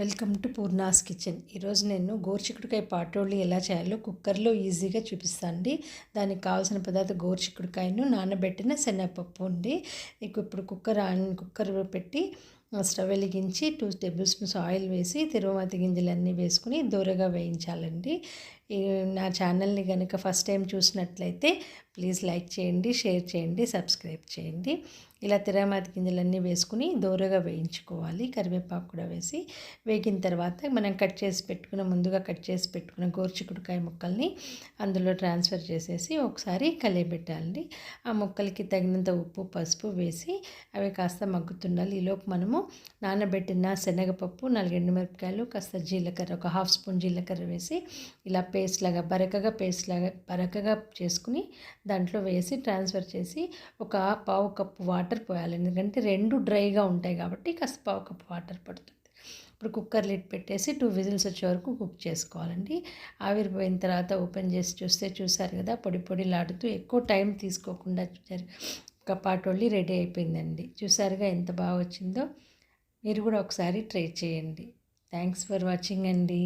Welcome to Poorna's kitchen. ఈరోజు నేను గోరుచిక్కుడుకాయ పాటోళ్ళు ఎలా చేయాలో కుక్కర్లో ఈజీగా చూపిస్తానండి. దానికి కావాల్సిన పదార్థం గోరుచిక్కుడుకాయను నానబెట్టిన శనగపప్పు అండి. ఇప్పుడు కుక్కర్ ఆన్ కుక్కర్ పెట్టి స్టవ్ వెలిగించి టూ టేబుల్ స్పూన్స్ ఆయిల్ వేసి తిరుమతి గింజలన్నీ వేసుకుని దూరగా వేయించాలండి. నా ఛానల్ని కనుక ఫస్ట్ టైం చూసినట్లయితే ప్లీజ్ లైక్ చేయండి షేర్ చేయండి సబ్స్క్రైబ్ చేయండి. ఇలా తిరగమాత గింజలన్నీ వేసుకుని దూరగా వేయించుకోవాలి. కరివేపాకు కూడా వేసి వేగిన తర్వాత మనం కట్ చేసి పెట్టుకున్న ముందుగా కట్ చేసి పెట్టుకున్న గోర్చికుడికాయ ముక్కల్ని అందులో ట్రాన్స్ఫర్ చేసేసి ఒకసారి కలియబెట్టాలండి. ఆ ముక్కలకి తగినంత ఉప్పు పసుపు వేసి అవి కాస్త మగ్గుతుండాలి. ఈలోపు మనము నానబెట్టిన శనగపప్పు నాలుగు మిరపకాయలు కాస్త జీలకర్ర ఒక హాఫ్ స్పూన్ జీలకర్ర వేసి ఇలా పేస్ట్ లాగా బరకగా పేస్ట్ లాగా బరకగా చేసుకుని దాంట్లో వేసి ట్రాన్స్ఫర్ చేసి ఒక పావు కప్పు వాటర్ పోయాలి. ఎందుకంటే రెండు డ్రైగా ఉంటాయి కాబట్టి కాస్త పావు కప్పు వాటర్ పడుతుంది. ఇప్పుడు కుక్కర్ లిట్ పెట్టేసి టూ విజిల్స్ వచ్చే వరకు కుక్ చేసుకోవాలండి. ఆవిరిపోయిన తర్వాత ఓపెన్ చేసి చూస్తే చూసారు కదా పొడి పొడిలాడుతూ ఎక్కువ టైం తీసుకోకుండా కపాటోళ్ళి రెడీ అయిపోయిందండి. చూసారుగా ఎంత బాగా వచ్చిందో మీరు కూడా ఒకసారి ట్రై చేయండి. థ్యాంక్స్ ఫర్ వాచింగ్ అండి.